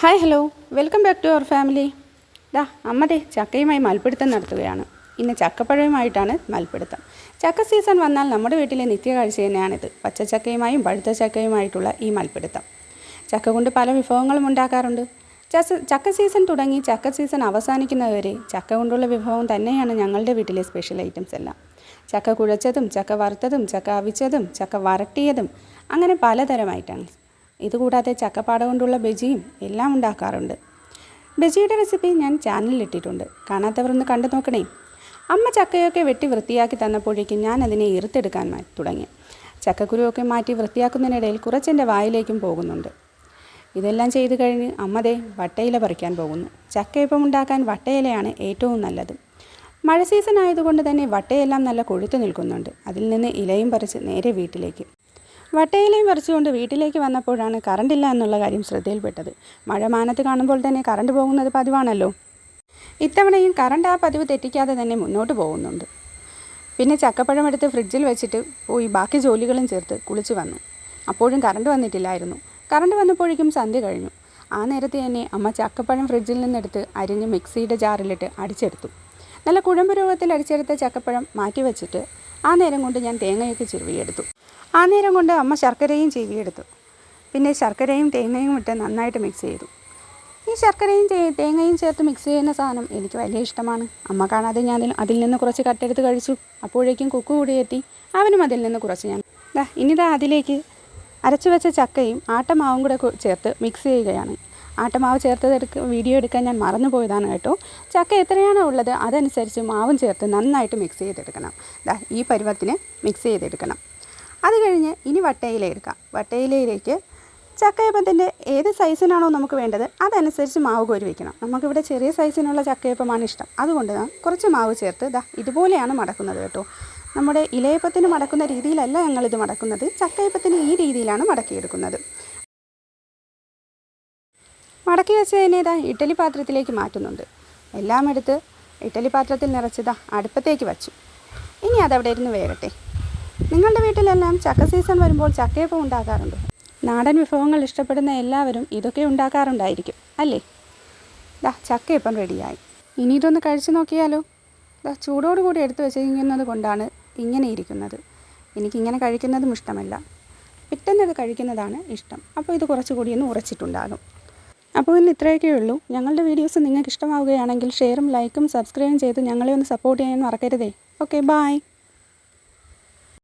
Hi hello welcome back to our family ഡാ അമ്മതെ ചക്കയുമായി മൽപ്പിടുത്തം നടത്തുകയാണ്. ഇന്ന് ചക്കപ്പഴവുമായിട്ടാണ് മൽപ്പിടുത്തം ചക്ക സീസൺ വന്നാൽ നമ്മുടെ വീട്ടിലെ നിത്യകാഴ്ച തന്നെയാണിത്. പച്ചച്ചക്കയുമായും പഴുത്ത ചക്കയുമായിട്ടുള്ള ഈ മൽപ്പിടുത്തം ചക്ക കൊണ്ട് പല വിഭവങ്ങളും ഉണ്ടാക്കാറുണ്ട്. ചക്ക സീസൺ തുടങ്ങി ചക്ക സീസൺ അവസാനിക്കുന്നതുവരെ ചക്ക കൊണ്ടുള്ള വിഭവം തന്നെയാണ് ഞങ്ങളുടെ വീട്ടിലെ സ്പെഷ്യൽ ഐറ്റംസ് എല്ലാം. ചക്ക കുഴച്ചതും ചക്ക വറുത്തതും ചക്ക അവിച്ചതും ചക്ക വരട്ടിയതും അങ്ങനെ പലതരമായിട്ടാണ്. ഇതുകൂടാതെ ചക്കപ്പാട കൊണ്ടുള്ള ബജിയും എല്ലാം ഉണ്ടാക്കാറുണ്ട്. ബജിയുടെ റെസിപ്പി ഞാൻ ചാനലിൽ ഇട്ടിട്ടുണ്ട്. കാണാത്തവർ ഒന്ന് കണ്ടു നോക്കണേ. അമ്മ ചക്കയൊക്കെ വെട്ടി വൃത്തിയാക്കി തന്നപ്പോഴേക്കും ഞാൻ അതിനെ ഇറുത്തെടുക്കാൻ തുടങ്ങി. ചക്കക്കുരുവൊക്കെ മാറ്റി വൃത്തിയാക്കുന്നതിനിടയിൽ കുറച്ചെന്റെ വായിലേക്കും പോകുന്നുണ്ട്. ഇതെല്ലാം ചെയ്തു കഴിഞ്ഞ് അമ്മതേ വട്ടയില പറിക്കാൻ പോകുന്നു. ചക്കയപ്പം ഉണ്ടാക്കാൻ വട്ടയിലയാണ് ഏറ്റവും നല്ലത്. മഴ സീസൺ ആയതുകൊണ്ട് തന്നെ വട്ടയെല്ലാം നല്ല കൊഴുത്തു നിൽക്കുന്നുണ്ട്. അതിൽ നിന്ന് ഇലയും പറിച്ച് നേരെ വീട്ടിലേക്ക്. വട്ടയിലയും പറിച്ചുകൊണ്ട് വീട്ടിലേക്ക് വന്നപ്പോഴാണ് കറണ്ടില്ല എന്നുള്ള കാര്യം ശ്രദ്ധയിൽപ്പെട്ടത്. മഴ മാനത്ത് കാണുമ്പോൾ തന്നെ കറണ്ട് പോകുന്നത് പതിവാണല്ലോ. ഇത്തവണയും കറണ്ട് ആ പതിവ് തെറ്റിക്കാതെ തന്നെ മുന്നോട്ട് പോകുന്നുണ്ട്. പിന്നെ ചക്കപ്പഴം എടുത്ത് ഫ്രിഡ്ജിൽ വെച്ചിട്ട് പോയി ബാക്കി ജോലികളും ചേർത്ത് കുളിച്ച് വന്നു. അപ്പോഴും കറണ്ട് വന്നിട്ടില്ലായിരുന്നു. കറണ്ട് വന്നപ്പോഴേക്കും സന്ധ്യ കഴിഞ്ഞു. ആ നേരത്തെ തന്നെ അമ്മ ചക്കപ്പഴം ഫ്രിഡ്ജിൽ നിന്നെടുത്ത് അരിഞ്ഞ് മിക്സിയുടെ ജാറിലിട്ട് അടിച്ചെടുത്തു. നല്ല കുഴമ്പ് രൂപത്തിൽ അടിച്ചെടുത്ത ചക്കപ്പഴം മാറ്റി വെച്ചിട്ട് ആ നേരം കൊണ്ട് ഞാൻ തേങ്ങയൊക്കെ ചിരുവിയെടുത്തു. ആ നേരം കൊണ്ട് അമ്മ ശർക്കരയും ചിരുവിയെടുത്തു. പിന്നെ ശർക്കരയും തേങ്ങയും ഇട്ട് നന്നായിട്ട് മിക്സ് ചെയ്തു. ഈ ശർക്കരയും തേങ്ങയും ചേർത്ത് മിക്സ് ചെയ്യുന്ന സാധനം എനിക്ക് വലിയ ഇഷ്ടമാണ്. അമ്മ കാണാതെ ഞാൻ അതിൽ- നിന്ന് കുറച്ച് കട്ടെടുത്ത് കഴിച്ചു. അപ്പോഴേക്കും കുക്കു കൂടി എത്തി. അവനും അതിൽ നിന്ന് കുറച്ച് ഞാൻ ഇനിതാ അതിലേക്ക് അരച്ചു വെച്ച ചക്കയും ആട്ടമാവും കൂടെ ചേർത്ത് മിക്സ് ചെയ്യുകയാണ്. ആട്ടമാവ് ചേർത്തത് എടുക്ക വീഡിയോ എടുക്കാൻ ഞാൻ മറന്നു പോയതാണ് കേട്ടോ. ചക്ക എത്രയാണോ ഉള്ളത് അതനുസരിച്ച് മാവും ചേർത്ത് നന്നായിട്ട് മിക്സ് ചെയ്തെടുക്കണം. ദാ ഈ പരുവത്തിന് മിക്സ് ചെയ്തെടുക്കണം. അത് കഴിഞ്ഞ് ഇനി വട്ടയില എടുക്കാം വട്ടയിലയിലേക്ക് ചക്കയപ്പത്തിന്റെ ഏത് സൈസിനാണോ നമുക്ക് വേണ്ടത് അതനുസരിച്ച് മാവ് കോരി വയ്ക്കണം നമുക്കിവിടെ ചെറിയ സൈസിനുള്ള ചക്കയപ്പമാണ് ഇഷ്ടം. അതുകൊണ്ട് കുറച്ച് മാവ് ചേർത്ത് ദാ ഇതുപോലെയാണ് മടക്കുന്നത് കേട്ടോ. നമ്മുടെ ഇലയപ്പത്തിന് മടക്കുന്ന രീതിയിലല്ല ഞങ്ങളിത് മടക്കുന്നത്. ചക്കയപ്പത്തിന് ഈ രീതിയിലാണ് മടക്കിയെടുക്കുന്നത്. മടക്കി വെച്ചതിനെ ഇതാ ഇഡ്ഡലി പാത്രത്തിലേക്ക് മാറ്റുന്നുണ്ട്. എല്ലാം എടുത്ത് ഇഡ്ഡലി പാത്രത്തിൽ നിറച്ചതാ അടുപ്പത്തേക്ക് വച്ചു. ഇനി അതവിടെ ഇരുന്ന് വേകട്ടെ. നിങ്ങളുടെ വീട്ടിലെല്ലാം ചക്ക സീസൺ വരുമ്പോൾ ചക്കയപ്പം ഉണ്ടാക്കാറുണ്ട്. നാടൻ വിഭവങ്ങൾ ഇഷ്ടപ്പെടുന്ന എല്ലാവരും ഇതൊക്കെ ഉണ്ടാക്കാറുണ്ടായിരിക്കും അല്ലേ? ദാ ചക്കയപ്പം റെഡിയായി. ഇനി ഇതൊന്ന് കഴിച്ചു നോക്കിയാലോ? ദാ ചൂടോടുകൂടി എടുത്തു വെച്ചിരിക്കുന്നത് കൊണ്ടാണ് ഇങ്ങനെ ഇരിക്കുന്നത്. എനിക്കിങ്ങനെ കഴിക്കുന്നതും ഇഷ്ടമല്ല. പെട്ടെന്നത് കഴിക്കുന്നതാണ് ഇഷ്ടം. അപ്പോൾ ഇത് കുറച്ചുകൂടി ഒന്ന് ഉറച്ചിട്ടുണ്ടാകും. അപ്പോൾ ഇന്ന് ഇത്രയൊക്കെ ഉള്ളൂ. ഞങ്ങളുടെ വീഡിയോസ് നിങ്ങൾക്ക് ഇഷ്ടമാവുകയാണെങ്കിൽ ഷെയറും ലൈക്കും സബ്സ്ക്രൈബും ചെയ്ത് ഞങ്ങളെ ഒന്ന് സപ്പോർട്ട് ചെയ്യാൻ മറക്കരുതേ. Okay bye